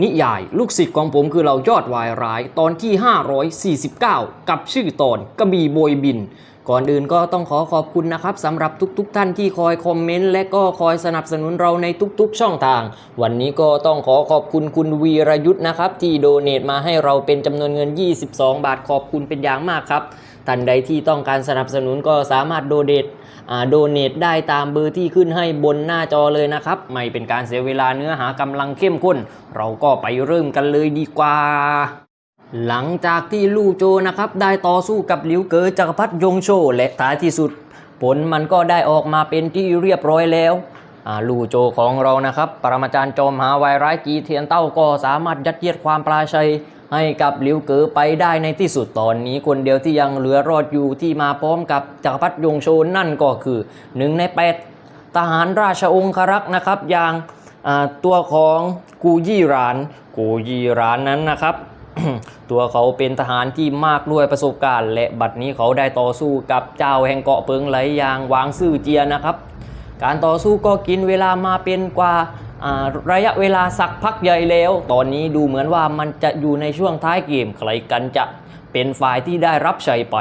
นิยาย ลูกศิษย์ของผมคือเรายอดวายร้ายตอนที่ 549 กับชื่อตอนกระบี่โบยบิน ก่อนอื่นก็ต้องขอขอบคุณนะครับสำหรับทุกๆทท่านที่คอยคอมเมนต์และก็คอยสนับสนุนเราในทุกๆ ช่องทาง วันนี้ก็ต้องขอขอบคุณคุณวีรยุทธ์นะครับ ที่โดเนทมาให้เราเป็นจำนวนเงิน 22 บาทขอบคุณเป็นอย่างมากครับ ท่านใดที่ต้องการสนับสนุนก็สามารถโดเนทอ่าโดเนทได้ตามเบอร์ที่ขึ้นให้บนหน้าจอเลยนะครับ ไม่เป็นการเสียเวลาเนื้อหากำลังเข้มข้น เราก็ไปเริ่มกันเลยดีกว่าหลังจากที่ลู่โจนะครับได้ต่อสู้กับหลิวเก๋อจักรพรรดิยงโชและท้ายที่สุด ผลมันก็ได้ออกมาเป็นที่เรียบร้อยแล้วลู่โจของเรานะครับ ปรมาจารย์จอมหาวายร้ายจีเทียนเต้าก็สามารถยัดเยียดความปราชัย ให้กับหลิวเก๋อไปได้ในที่สุดตอนนี้คนเดียวที่ยังเหลือรอดอยู่ที่มาพร้อมกับจักรพรรดิยงโชนนั่นก็คือหนึ่งในแปดทหารราชองครักษ์นะครับอย่างตัวของกูยี่หราน กูยี่หรานนั้นนะครับตัวเขาเป็นทหารที่มากด้วยประสบการณ์ และบัดนี้เขาได้ต่อสู้กับเจ้าแห่งเกาะเปิงไหลอย่างหวางซื่อเจียนะครับ การต่อสู้ก็กินเวลามาเป็นกว่า ระยะเวลาสักพักใหญ่แล้ว ตอนนี้ดูเหมือนว่ามันจะอยู่ในช่วงท้ายเกม ใครกันจะเป็นฝ่ายที่ได้รับชัยไป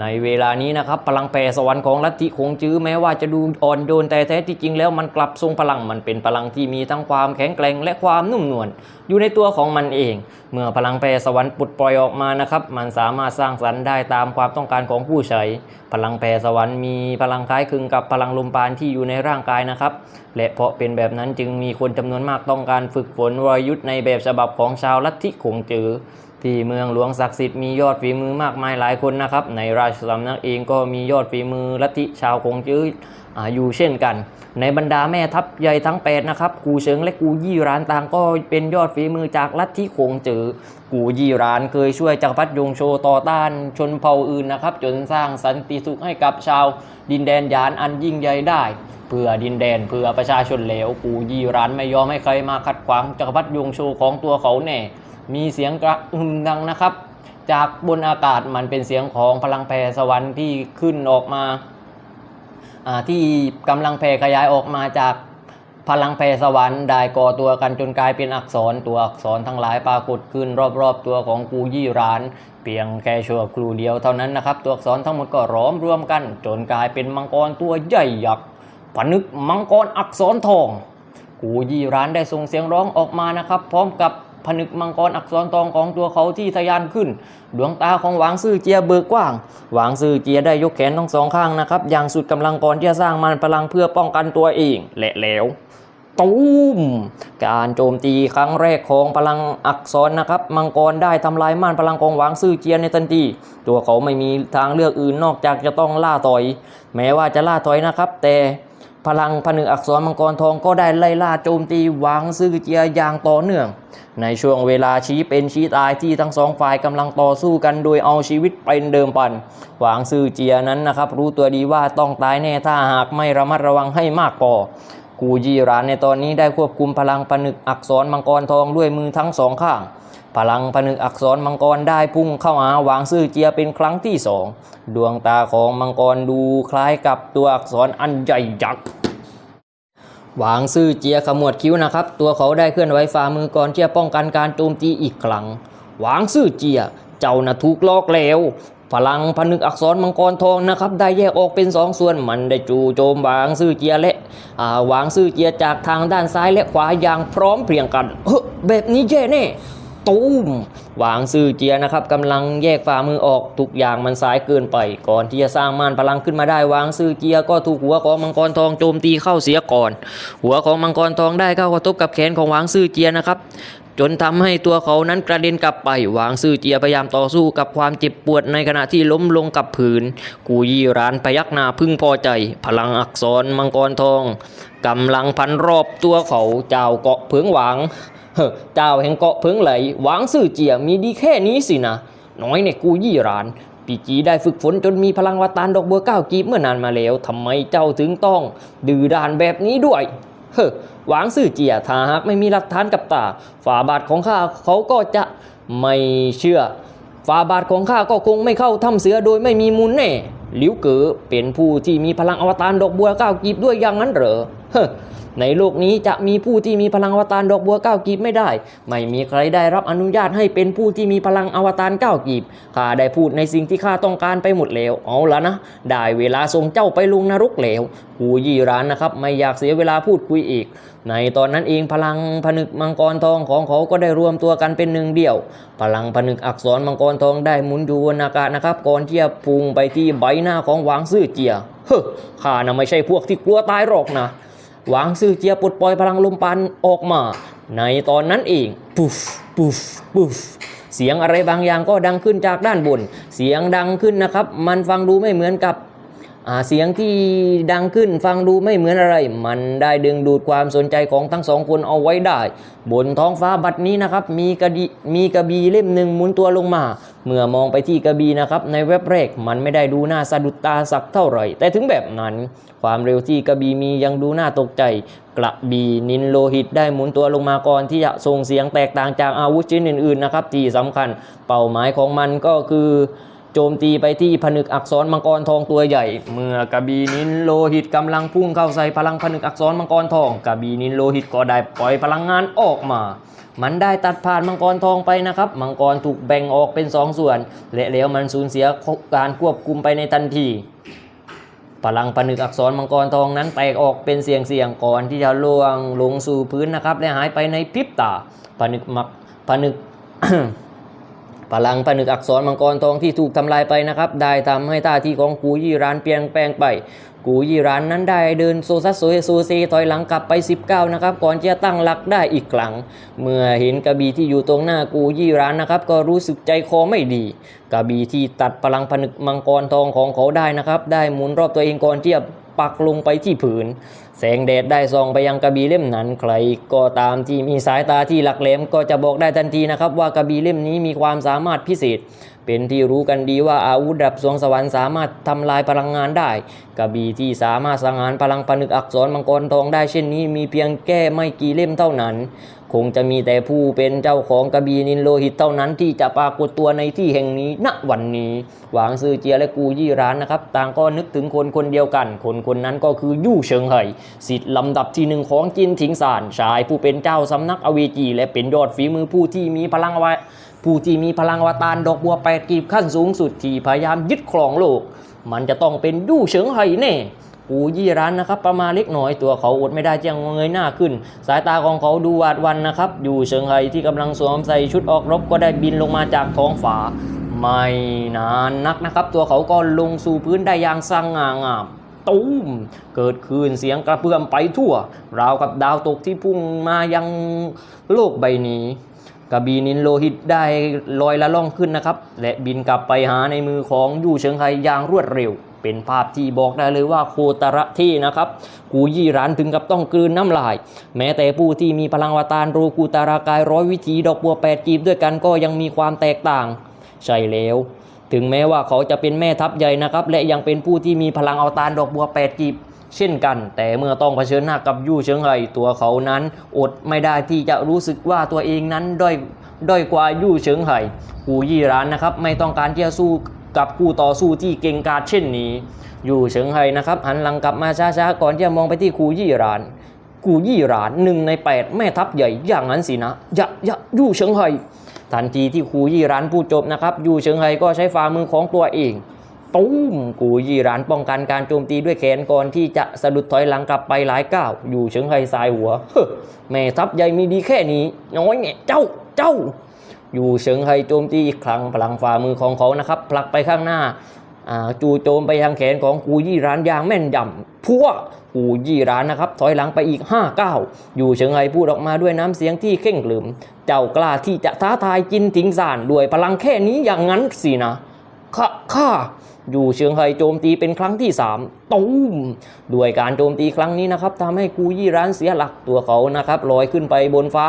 ในเวลานี้นะครับพลังแผ่สวรรค์ของลัทธิคงจื้อแม้ว่าจะดูอ่อนโยนแต่แท้ที่จริงแล้วมันกลับทรงพลังมันเป็นพลังที่มีทั้งความแข็งแกร่งและความนุ่มนวลอยู่ในตัวของมันเอง เมื่อพลังแผ่สวรรค์ปลดปล่อยออกมานะครับ มันสามารถสร้างสรรค์ได้ตามความต้องการของผู้ใช้ พลังแผ่สวรรค์มีพลังคล้ายคลึงกับพลังลมปราณที่อยู่ในร่างกายนะครับ และเพราะเป็นแบบนั้นจึงมีคนจำนวนมากต้องการฝึกฝนวรยุทธ์ในแบบฉบับของชาวลัทธิคงจื้อ ที่เมืองหลวงศักดิ์สิทธิ์มียอดฝีมือมากมายหลายคนนะครับ ในราชสำนักเองก็มียอดฝีมือลัทธิชาวคงจื้อออยู่เช่นกัน ในบรรดาแม่ทัพใหญ่ทั้ง 8 นะครับ กูเฉิงและกูยี่รานต่างก็เป็นยอดฝีมือจากลัทธิคงจือกูยี่รานเคยช่วยจักรพรรดิยงโชต่อต้านชนเผ่าอื่นนะครับ จนสร้างสันติสุขให้กับชาวดินแดนยานอันยิ่งใหญ่ได้ เพื่อดินแดนเพื่อประชาชนแล้วกูยี่รานไม่ยอมให้ใครมาขัดขวางจักรพรรดิยงโชของตัวเขาแน่ มีเสียงกระหึ่มดังนะครับ จากบนอากาศมันเป็นเสียงของพลังแผ่สวรรค์ที่ขึ้นออกมาที่กำลังแผ่ขยายออกมาจากพลังแผ่สวรรค์ได้ก่อตัวกันจนกลายเป็นอักษรตัวอักษรทั้งหลายปรากฏขึ้นรอบๆตัวของกูยี่ราน เพียงแค่ชั่วครู่เดียวเท่านั้นนะครับ ตัวอักษรทั้งหมดก็ร้อมรวมกัน จนกลายเป็นมังกรตัวใหญ่ยักษ์ผนึกมังกรอักษรทอง กูยี่ร้านได้ส่งเสียงร้องออกมานะครับ พร้อมกับ ผนึกมังกรอักษรทองของตัวเขาที่ทะยานขึ้น ดวงตาของหวางซื่อเจียเบิกกว้าง หวางซื่อเจียได้ยกแขนทั้งสองข้างนะครับ อย่างสุดกำลังก่อนที่จะสร้างมันพลังเพื่อป้องกันตัวเองและแล้วตูมการโจมตีครั้งแรกของพลังอักษรนะครับ มังกรได้ทำลายม่านพลังของหวางซื่อเจียในทันทีตัวเขาไม่มีทางเลือกอื่นนอกจากจะต้องล่าถอย แม้ว่าจะล่าถอยนะครับ แต่ พลังผนึกอักษรมังกรทองก็ได้ไล่ล่าโจมตีหวางซื่อเจียอย่างต่อเนื่อง ในช่วงเวลาชี้เป็นชี้ตายที่ทั้งสองฝ่ายกำลังต่อสู้กันโดยเอาชีวิตเป็นเดิมพันหวางซื่อเจียนั้นนะครับ รู้ตัวดีว่าต้องตายแน่ถ้าหากไม่ระมัดระวังให้มากพอกูจีรานในตอนนี้ได้ควบคุมพลังผนึกอักษรมังกรทองด้วยมือทั้งสองข้าง พลังผนึกอักษรมังกรได้พุ่งเข้าหาวางซื่อเจียเป็นครั้งที่สองดวงตาของมังกรดูคล้ายกับตัวอักษรอันใหญ่ยักษ์วางซื่อเจียขมวดคิ้วนะครับ ตัวเขาได้เคลื่อนไหวฝ่ามือก่อนที่จะป้องกันการโจมตีอีกครั้งวางซื่อเจียเจ้าน่ะถูกลอกแล้วพลังผนึกอักษรมังกรทองนะครับ ได้แยกออกเป็นสองส่วนมันได้จู่โจมวางซื่อเจียและวางซื่อเจียจากทางด้านซ้ายและขวาอย่างพร้อมเพรียงกันเฮ้แบบนี้แย่แน่ ตูมหวางซื่อเจียนะครับกำลังแยกฝ่ามือออกทุกอย่างมันสายเกินไป ก่อนที่จะสร้างม่านพลังขึ้นมาได้วางซื่อเจียก็ถูกหัวของมังกรทองโจมตีเข้าเสียก่อน หัวของมังกรทองได้เข้ากระทบกับแขนของหวางซื่อเจียนะครับ จนทำให้ตัวเขานั้นกระเด็นกลับไปหวางซื่อเจียพยายามต่อสู้กับความเจ็บปวดในขณะที่ล้มลงกับผืน กูยี่รานพยักหน้าพึ่งพอใจ พลังอักษรมังกรทองกำลังพันรอบตัวเขาเจ้าเกาะเพิงหวางเฮ้อเจ้าแห่งเกาะเพิงไหลหวางซื่อเจียมีดีแค่นี้สินะน้อยเนี่ยกูยี่รานปีจีได้ฝึกฝนจนมีพลังวตานดอกบัวเก้ากีบเมื่อนานมาแล้วทำไมเจ้าถึงต้อง ดื้อด้านแบบนี้ด้วย เฮ้หวางซื่อเจียถ้าหากไม่มีหลักฐานกับตาฝ่าบาทของข้าเขาก็จะไม่เชื่อฝ่าบาทของข้าก็คงไม่เข้าถ้ำเสือโดยไม่มีมูลแน่หลิวเก๋อเป็นผู้ที่มีพลังอวตารดอกบัวก้าวกีบด้วยอย่างนั้นเหรอเฮ้อ ในโลกนี้จะมีผู้ที่มีพลังอวตารดอกบัวเก้ากีบไม่ได้ ไม่มีใครได้รับอนุญาตให้เป็นผู้ที่มีพลังอวตารเก้ากีบข้าได้พูดในสิ่งที่ข้าต้องการไปหมดแล้ว เอาละนะ ได้เวลาส่งเจ้าไปลงนรกแล้วกูยี่ร้านนะครับ ไม่อยากเสียเวลาพูดคุยอีก ในตอนนั้นเองพลังผนึกมังกรทองของเขาก็ได้รวมตัวกันเป็นหนึ่งเดียว พลังผนึกอักษรมังกรทองได้หมุนอยู่บนอากาศนะครับ ก่อนที่จะพุ่งไปที่ใบหน้าของหวางซื่อเจีย เฮ้อข้านะไม่ใช่พวกที่กลัวตายหรอกนะ หวางซื่อเจียปลดปล่อยพลังลมปันออกมา ในตอนนั้นเองปุ๊ฟปุ๊ฟปุ๊ฟเสียงอะไรบางอย่างก็ดังขึ้นจากด้านบน เสียงดังขึ้นนะครับ มันฟังดูไม่เหมือนกับ เสียงที่ดังขึ้นฟังดูไม่เหมือนอะไร มันได้ดึงดูดความสนใจของทั้งสองคนเอาไว้ได้ บนท้องฟ้าบัดนี้นะครับมีกระดีมีกระบีเล่มหนึ่งหมุนตัวลงมา เมื่อมองไปที่กระบีนะครับในเว็บแรกมันไม่ได้ดูน่าสะดุดตาสักเท่าไหร่ แต่ถึงแบบนั้น ความเร็วที่กระบีมียังดูน่าตกใจ กระบีนินโลหิตได้หมุนตัวลงมาก่อนที่จะส่งเสียงแตกต่างจากอาวุธชิ้นอื่นๆนะครับที่สำคัญ เป้าหมายของมันก็คือ โจมตีไปที่ผนึกอักษรมังกรทองตัวใหญ่ เมื่อกระบีนินโลหิตกำลังพุ่งเข้าใส่พลังผนึกอักษรมังกรทองกระบีนินโลหิตก็ได้ปล่อยพลังงานออกมา มันได้ตัดผ่านมังกรทองไปนะครับ มังกรถูกแบ่งออกเป็นสองส่วน และแล้วมันสูญเสียการควบคุมไปในทันทีพลังผนึกอักษรมังกรทองนั้นแตกออกเป็นเสียงเสียงๆก่อนที่จะล่วงลงสู่พื้นนะครับและหายไปในพริบตาผนึกมักผนึก พลังผนึกอักษรมังกรทองที่ถูกทำลายไปนะครับ ได้ทำให้ท่าทีของกูยี่รานเปลี่ยนแปลงไปกูยี่รานนั้นได้เดินโซซัสโซเฮโซเซถอยหลังกลับไป 19 นะครับ ก่อนจะตั้งหลักได้อีกครั้ง เมื่อเห็นกระบี่ที่อยู่ตรงหน้ากูยี่รานนะครับ ก็รู้สึกใจคอไม่ดี กระบี่ที่ตัดพลังผนึกมังกรทองของเขาได้นะครับ ได้หมุนรอบตัวเองก่อนที่จะปักลงไปที่ผืนแสงแดดได้ส่องไปยังกระบี่เล่มนั้น ใครก็ตามที่มีสายตาที่หลักแหลมก็จะบอกได้ทันทีนะครับว่ากระบี่เล่มนี้มีความสามารถพิเศษ เป็นที่รู้กันดีว่าอาวุธดับสวงสวรรค์สามารถทำลายพลังงานได้ กระบี่ที่สามารถสังหารพลังผนึกอักษรมังกรทองได้เช่นนี้มีเพียงแค่ไม่กี่เล่มเท่านั้น คงจะมีแต่ผู้เป็นเจ้าของกระบี่นินโลหิตเท่านั้น ที่จะปรากฏตัวในที่แห่งนี้ณวันนี้ หวางซือเจียและกูยี่ร้านนะครับ ต่างก็นึกถึงคนคนเดียวกัน คนคนนั้นก็คือยู่เฉิงเห่ยสิทธิ์ลำดับที่หนึ่งของจินถิงซานชายผู้เป็นเจ้าสำนักอเวจี และเป็นยอดฝีมือผู้ที่มีพลังวะผู้ที่มีพลังวตารดอกบัวแปดกีบขั้นสูงสุดที่พยายามยึดครองโลก มันจะต้องเป็นยู่เฉิงเห่แน่ปูยี่ร้านนะครับประมาณเล็กน้อยตัวเขาอดไม่ได้ที่จะเงยหน้าขึ้น สายตาของเขาดูหวาดวันนะครับ อยู่เชิงไฮที่กำลังสวมใส่ชุดออกรบก็ได้บินลงมาจากท้องฟ้าไม่นานนักนะครับ ตัวเขาก็ลงสู่พื้นได้อย่างสง่างาม ตุ้มเกิดคลืนเสียงกระเพื่อมไปทั่ว ราวกับดาวตกที่พุ่งมายังโลกใบนี้กระบีนินโลหิตได้ลอยละล่องขึ้นนะครับ และบินกลับไปหาในมือของยู่เฉิงไคอย่างรวดเร็ว เป็นภาพที่บอกได้เลยว่าโคตระที่นะครับ กูยี่ร้านถึงกับต้องกลืนน้ำลาย แม้แต่ผู้ที่มีพลังวตารโรกูตารากายร้อยวิธีดอกบัวแปดกีบด้วยกันก็ยังมีความแตกต่าง ใช่แล้ว ถึงแม้ว่าเขาจะเป็นแม่ทัพใหญ่นะครับ และยังเป็นผู้ที่มีพลังเอวตารดอกบัวแปดกีบเช่นกัน แต่เมื่อต้องเผชิญหน้ากับยู่เฉิงไห่ตัวเขานั้น อดไม่ได้ที่จะรู้สึกว่าตัวเองนั้นด้อยด้อยกว่ายู่เฉิงไห่กูยี่ร้านนะครับ ไม่ต้องการที่จะสู้กับคู่ต่อสู้ที่เก่งกาจเช่นนี้ อยู่เฉิงไห่นะครับหันหลังกลับมาช้าๆก่อนที่จะมองไปที่คูยี่รานกูยี่หรานหนึ่งในแปดแม่ทัพใหญ่อย่างนั้นสินะ ยะ ยะยู่เฉิงไห่ ทันทีที่คูยี่รานพูดจบนะครับยู่เฉิงไฮก็ใช้ฝ่ามือของตัวเองตุ้มกูยี่รานป้องกันการโจมตีด้วยแขนก่อนที่จะสะดุดถอยหลังกลับไปหลายก้าวอยู่เฉิงไห่สายหัวฮแม่ทัพใหญ่มีดีแค่นี้ น้อยเนี่ยเจ้าเจ้า อยู่เฉิงไฮโจมตีอีกครั้งพลังฝ่ามือของเขานะครับผลักไปข้างหน้า จู่โจมไปยังแขนของกูยี่ร้านยางแม่นยำพัวกูยี่ร้านนะครับถอยหลังไปอีก5ก้าวอยู่เฉิงไฮพูดออกมาด้วยน้ำเสียงที่เข่งขรึมเจ้ากล้าที่จะท้าทายจินถิงซานด้วยพลังแค่นี้อย่างนั้นสินะข้าข้าอยู่เฉิงไฮโจมตีเป็นครั้งที่ 3ตูมด้วยการโจมตีครั้งนี้นะครับทำให้กูยี่ร้านเสียหลักตัวเขานะครับลอยขึ้นไปบนฟ้า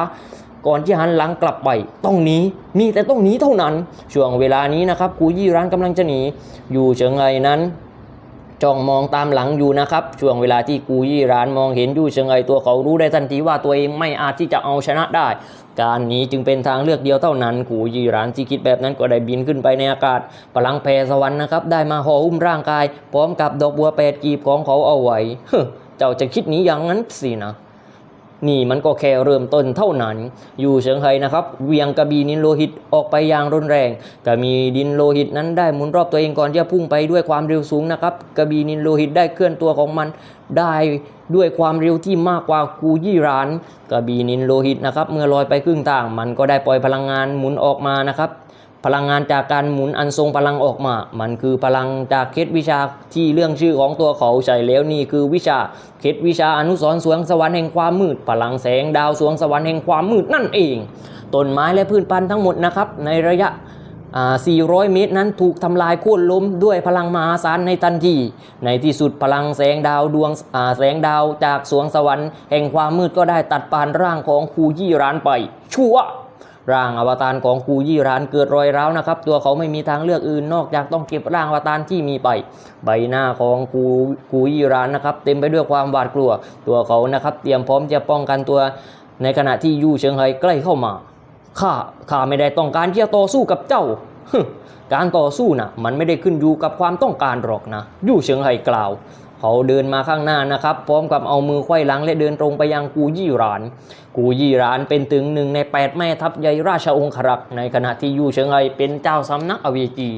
ก่อนที่หันหลังกลับไปต้องหนีมีแต่ต้องหนีเท่านั้น ช่วงเวลานี้นะครับกูยี่ร้านกำลังจะหนีอยู่เฉิงไงนั้นจ้องมองตามหลังอยู่นะครับ ช่วงเวลาที่กูยี่ร้านมองเห็นยู่เฉิงไงตัวเขารู้ได้ทันทีว่าตัวเองไม่อาจที่จะเอาชนะได้ การหนีจึงเป็นทางเลือกเดียวเท่านั้น กูยี่ร้านที่คิดแบบนั้นก็ได้บินขึ้นไปในอากาศพลังแผ่สวรรค์นะครับได้มาห่อหุ้มร่างกาย พร้อมกับดอกบัวแปดกีบของเขาเอาไว้เจ้าจะคิดหนีอย่างนั้นสินะ นี่มันก็แค่เริ่มต้นเท่านั้น อยู่เฉิงไฮนะครับเหวียงกระบี่นินโลหิตออกไปอย่างรุนแรงกระบี่ดินโลหิตนั้นได้หมุนรอบตัวเองก่อนที่จะพุ่งไปด้วยความเร็วสูงนะครับกระบี่นินโลหิตได้เคลื่อนตัวของมันได้ด้วยความเร็วที่มากกว่ากูยี่รานกระบี่นินโลหิตนะครับเมื่อลอยไปครึ่งทางมันก็ได้ปล่อยพลังงานหมุนออกมานะครับ พลังงานจากการหมุนอันทรงพลังออกมา มันคือพลังจากเคล็ดวิชาที่เรื่องชื่อของตัวเขาใช่แล้วนี่คือวิชาเคล็ดวิชาอนุสร์สวงสวรรค์แห่งความมืด พลังแสงดาวสวงสวรรค์แห่งความมืดนั่นเองต้นไม้และพืชพันธุ์ทั้งหมดนะครับในระยะ 400 เมตรนั้นถูกทำลายโค่นล้มด้วยพลังมหาศาลในทันที ในที่สุดพลังแสงดาวดวงแสงดาวจากสวงสวรรค์แห่งความมืดก็ได้ตัดปานร่างของคูยี่ร้านไป ชั่ว ร่างอวตารของกูยี่รานเกิดรอยร้าวนะครับ ตัวเขาไม่มีทางเลือกอื่นนอกจากต้องเก็บร่างอวตารที่มีไป ใบหน้าของกูกูยี่รานนะครับ เต็มไปด้วยความหวาดกลัว ตัวเขานะครับ เตรียมพร้อมจะป้องกันตัว ในขณะที่ยู่เฉิงไฮใกล้เข้ามาข้าข้าไม่ได้ต้องการที่จะต่อสู้กับเจ้าการต่อสู้นะมันไม่ได้ขึ้นอยู่กับความต้องการหรอกนะยู่เฉิงไฮกล่าว เขาเดินมาข้างหน้านะครับ พร้อมกับเอามือไขว้หลังและเดินตรงไปยังกูยี่หราน กูยี่หรานเป็นถึงหนึ่งในแปดแม่ทัพใหญ่ราชองครักษ์ในขณะที่ยู่เฉิงไฮเป็นเจ้าสำนักอเวจี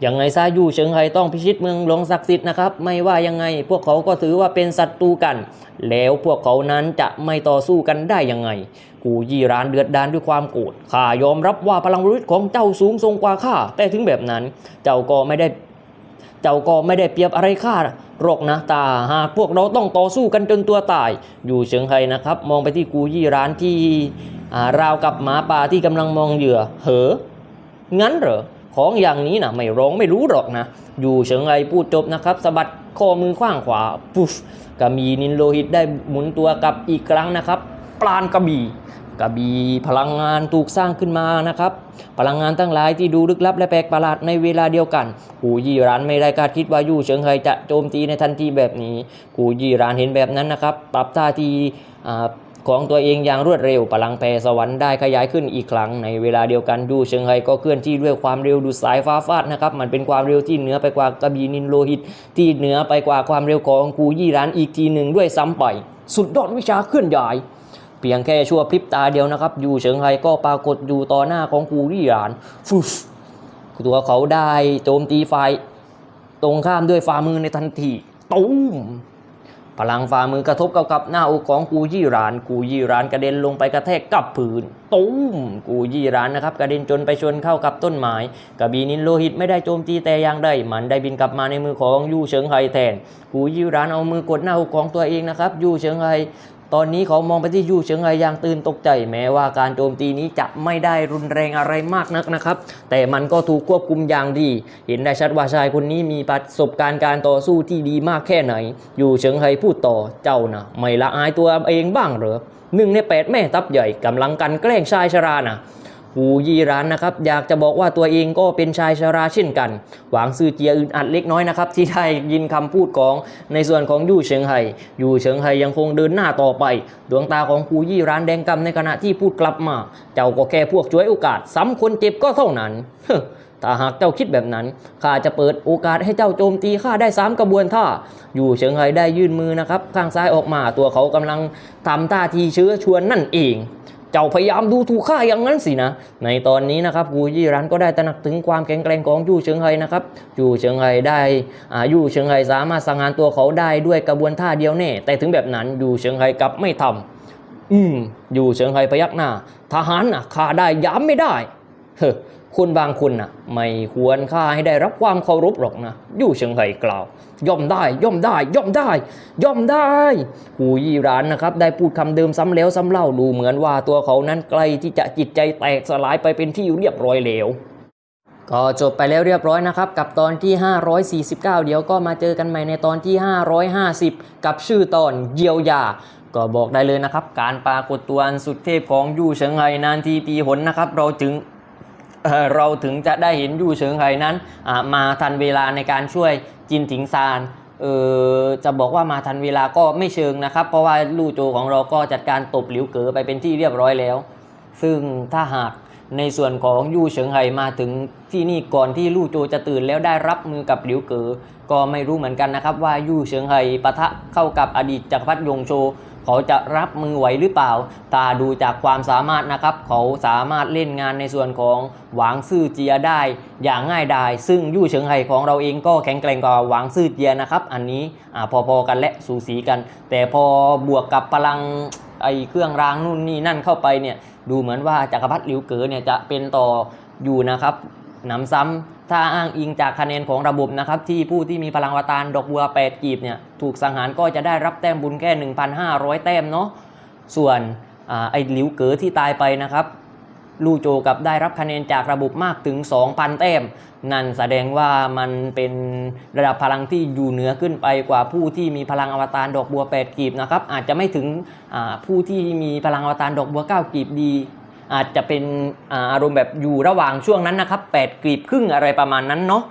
อย่างไงซะยู่เฉิงไฮต้องพิชิตเมืองหลวงศักดิ์สิทธิ์นะครับไม่ว่ายังไง พวกเขาก็ถือว่าเป็นศัตรูกัน แล้วพวกเขานั้นจะไม่ต่อสู้กันได้ยังไง กูยี่รานเดือดดานด้วยความโกรธข้ายอมรับว่าพลังฤทธิ์ของเจ้าสูงทรงกว่าข้าแต่ถึงแบบนั้น เจ้าก็ไม่ได้ เจ้าก็ไม่ได้เปรียบอะไรข้าหรอกนะตาหากพวกเราต้องต่อสู้กันจนตัวตาย อยู่เฉิงไฮนะครับ มองไปที่กูยี่ร้านที่ราวกับหมาป่าที่กำลังมองเหยื่อ เหอ งั้นเหรอ ของอย่างนี้นะไม่ร้องไม่รู้หรอกนะ อยู่เฉิงไฮพูดจบนะครับสะบัดข้อมือขว้างขวาปุ๊บกระบี่นินโลหิตได้หมุนตัวกลับอีกครั้งนะครับ ปราณกระบี่ กระบี่พลังงานถูกสร้างขึ้นมานะครับ พลังงานทั้งหลายที่ดูลึกลับและแปลกประหลาดในเวลาเดียวกันกูยี่รานไม่ได้คาดคิดว่ายู่เฉิงไฮจะโจมตีในทันทีแบบนี้กูยี่รานเห็นแบบนั้นนะครับ ปรับท่าทีของตัวเองอย่างรวดเร็วพลังแผ่สวรรค์ได้ขยายขึ้นอีกครั้งในเวลาเดียวกันยู่เฉิงไฮก็เคลื่อนที่ด้วยความเร็วดูสายฟ้าฟาดนะครับมันเป็นความเร็วที่เหนือไปกว่ากระบีนินโลหิต ที่เหนือไปกว่าความเร็วของกูยี่รานอีกทีหนึ่งด้วยซ้ำไป สุดยอดวิชาเคลื่อนย้าย เพียงแค่ชั่วพริบตาเดียวนะครับยูเฉิงไฮก็ปรากฏอยู่ต่อหน้าของกูรี่หยานฟุฟตัวเขาได้โจมตีฝ่ายตรงข้ามด้วยฝ่ามือในทันทีตูมพลังฝ่ามือกระทบกับกับหน้าอกของกูยี่ราน กูยี่รานกระเด็นลงไปกระแทกกับผืนตูมกูยี่รานนะครับกระเด็นจนไปชนเข้ากับต้นไม้กระบีนินโลหิตไม่ได้โจมตีแต่อย่างใดมันได้บินกลับมาในมือของยูเฉิงไฮแทน กูยี่รานเอามือกดหน้าอกของตัวเองนะครับยูเฉิงไฮ ตอนนี้เขามองไปที่ยูเฉิงไฮยางตื่นตกใจ แม้ว่าการโจมตีนี้จะไม่ได้รุนแรงอะไรมากนักนะครับ แต่มันก็ถูกควบคุมอย่างดี เห็นได้ชัดว่าชายคนนี้มีประสบการณ์การต่อสู้ที่ดีมากแค่ไหน ยู่เฉิงไฮพูดต่อเจ้านะไม่ละอายตัวเองบ้างเหรอหนึ่งในแปดแม่ทัพใหญ่กำลังกันแกล้งชายชรานะ กูยี่รานนะครับอยากจะบอกว่าตัวเองก็เป็นชายชราเช่นกัน หวังซื่อเจียอึนอัดเล็กน้อยนะครับที่ได้ยินคำพูดของในส่วนของยู่เฉิงไฮยู่เฉิงไฮยังคงเดินหน้าต่อไป ดวงตาของกูยี่รานแดงกำในขณะที่พูดกลับมา เจ้าก็แค่พวกช่วยโอกาสซ้ำคนเจ็บก็เท่านั้นถ้าหากเจ้าคิดแบบนั้นข้าจะเปิดโอกาสให้เจ้าโจมตีข้าได้สามกระบวนท่า อยู่เฉิงไฮได้ยื่นมือนะครับ ข้างซ้ายออกมาตัวเขากำลังทำท่าทีเชื้อชวนนั่นเอง เจ้าพยายามดูถูกข้าอย่างนั้นสินะ ในตอนนี้นะครับกูยี่รันก็ได้ตระหนักถึงความแข็งแกร่งของยู่เฉิงไฮนะครับยู่เฉิงไฮได้อ่ายู่เฉิงไฮสามารถสังหารตัวเขาได้ด้วยกระบวนท่าเดียวแน่ แต่ถึงแบบนั้นยู่เฉิงไฮกลับไม่ทำอืมยู่เฉิงไฮพยักหน้า ทหารน่ะฆ่าได้ย้ำไม่ได้เฮ้ คนบางคนน่ะไม่ควรฆ่าให้ได้รับความเคารพหรอกนะยู่เฉิงไฮกล่าว ย่อมได้ ย่อมได้ ย่อมได้ ย่อมได้กูยี่รานนะครับ ได้พูดคำเดิมซ้ำแล้วซ้ำเล่าดูเหมือนว่าตัวเขานั้นใกล้ที่จะจิตใจแตกสลายไปเป็นที่เรียบร้อยแล้วก็จบไปแล้วเรียบร้อยนะครับ กับตอนที่ 549 เดี๋ยวก็มาเจอกันใหม่ในตอนที่ 550 กับชื่อตอนเยียวยาก็บอกได้เลยนะครับ การปรากฏตัวอันสุดเทพของยู่เฉิงไฮนานทีปีหนนะครับ เราจึง เราถึงจะได้เห็นยู่เฉิงไห่นั้นมาทันเวลาในการช่วยจินถิงซานเออจะบอกว่ามาทันเวลาก็ไม่เชิงนะครับ เพราะว่าลู่โจของเราก็จัดการตบหลิวเก๋อไปเป็นที่เรียบร้อยแล้ว ซึ่งถ้าหากในส่วนของยู่เฉิงไห่มาถึงที่นี่ก่อนที่ลู่โจจะตื่นแล้วได้รับมือกับหลิวเก๋อก็ไม่รู้เหมือนกันนะครับว่ายู่เฉิงไห่ปะทะเข้ากับอดีตจักรพรรดิยงโช เขาจะรับมือไหวหรือเปล่า ตาดูจากความสามารถนะครับ เขาสามารถเล่นงานในส่วนของหวางซื่อเจียได้ อย่างง่ายดาย ซึ่งยู่เฉิงไห่ของเราเองก็แข็งแกร่งกว่าหวางซื่อเจียนะครับ อันนี้อพอๆกันและสูสีกัน แต่พอบวกกับพลังไอเครื่องรางนู่นนี่นั่นเข้าไปเนี่ยดูเหมือนว่าจักรพรรดิหลิวเก๋อเนี่ยจะเป็นต่ออยู่นะครับหนำซ้ำ ถ้าอ้างอิงจากคะแนนของระบบนะครับที่ผู้ที่มีพลังวตารดอกบัว8กีบเนี่ยถูกสังหารก็จะได้รับแต้มบุญแค่ 1,500 แต้มเนาะส่วนอไอ้หลิวเก๋อที่ตายไปนะครับลู่โจกับได้รับคะแนนจากระบบมากถึง 2,000 แต้ม นั่นแสดงว่ามันเป็นระดับพลังที่อยู่เหนือขึ้นไปกว่าผู้ที่มีพลังอวตารดอกบัว 8 กีบนะครับอาจจะไม่ถึงผู้ที่มีพลังอวตารดอกบัว 9 กีบดี อาจจะเป็นอารมณ์แบบอยู่ระหว่างช่วงนั้นนะครับ8กีบครึ่งอะไรประมาณนั้นเนาะ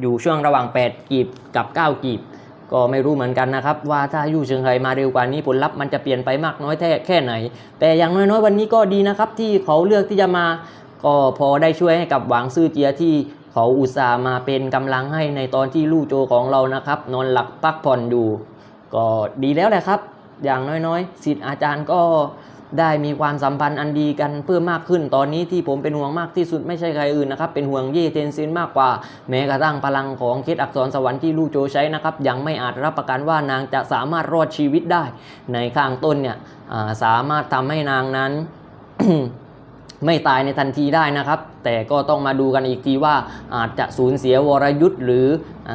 อยู่ช่วงระหว่าง 8กีบกับ 9กีบ ก็ไม่รู้เหมือนกันนะครับ ว่าถ้ายู่เชิงไห่มาเร็วกว่านี้ผลลัพธ์มันจะเปลี่ยนไปมากน้อยแค่แค่ไหน แต่อย่างน้อยๆวันนี้ก็ดีนะครับ ที่เขาเลือกที่จะมา ก็พอได้ช่วยให้กับหวังซื่อเจียที่เขาอุตส่าห์มาเป็นกำลังให้ในตอนที่ลู่โจของเรานะครับ นอนหลับพักผ่อนอยู่ ก็ดีแล้วแหละครับ อย่างน้อยๆสิทธิ์อาจารย์ก็ ได้มีความสัมพันธ์อันดีกันเพิ่มมากขึ้น ตอนนี้ที่ผมเป็นห่วงมากที่สุดไม่ใช่ใครอื่นนะครับ เป็นห่วงเย่เทนซินมากกว่า แม้กระทั่งพลังของเคสอักษรสวรรค์ที่ลู่โจใช้นะครับ ยังไม่อาจรับประกันว่านางจะสามารถรอดชีวิตได้ ในข้างต้นเนี่ยาสามารถทำให้นางนั้นไม่ตายในทันทีได้นะครับ แต่ก็ต้องมาดูกันอีกทีว่าอาจจะสูญเสียวรยุทธ์หรืออ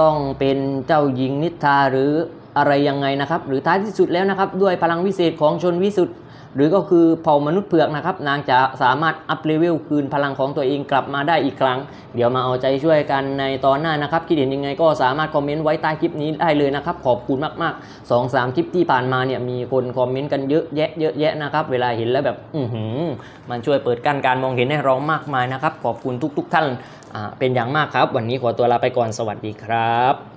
ต้องเป็นเจ้าหญิงนิทราหรือ อะไรยังไงนะครับ หรือท้ายที่สุดแล้วนะครับ ด้วยพลังวิเศษของชนวิสุทธ์หรือก็คือเผ่ามนุษย์เผือกนะครับ นางจะสามารถอัพเลเวลคืนพลังของตัวเองกลับมาได้อีกครั้ง เดี๋ยวมาเอาใจช่วยกันในตอนหน้านะครับ คิดเห็นยังไงก็สามารถคอมเมนต์ไว้ใต้คลิปนี้ได้เลยนะครับ ขอบคุณมากๆ2 3คลิปที่ผ่านมาเนี่ยมีคนคอมเมนต์กันเยอะแยะเยอะแยะนะครับเวลาเห็นแล้วแบบอือหือมันช่วยเปิดกั้นการมองเห็นให้เรามากมายนะครับ ขอบคุณทุก ๆ ท่านเป็นอย่างมากครับ วันนี้ขอตัวลาไปก่อนสวัสดีครับ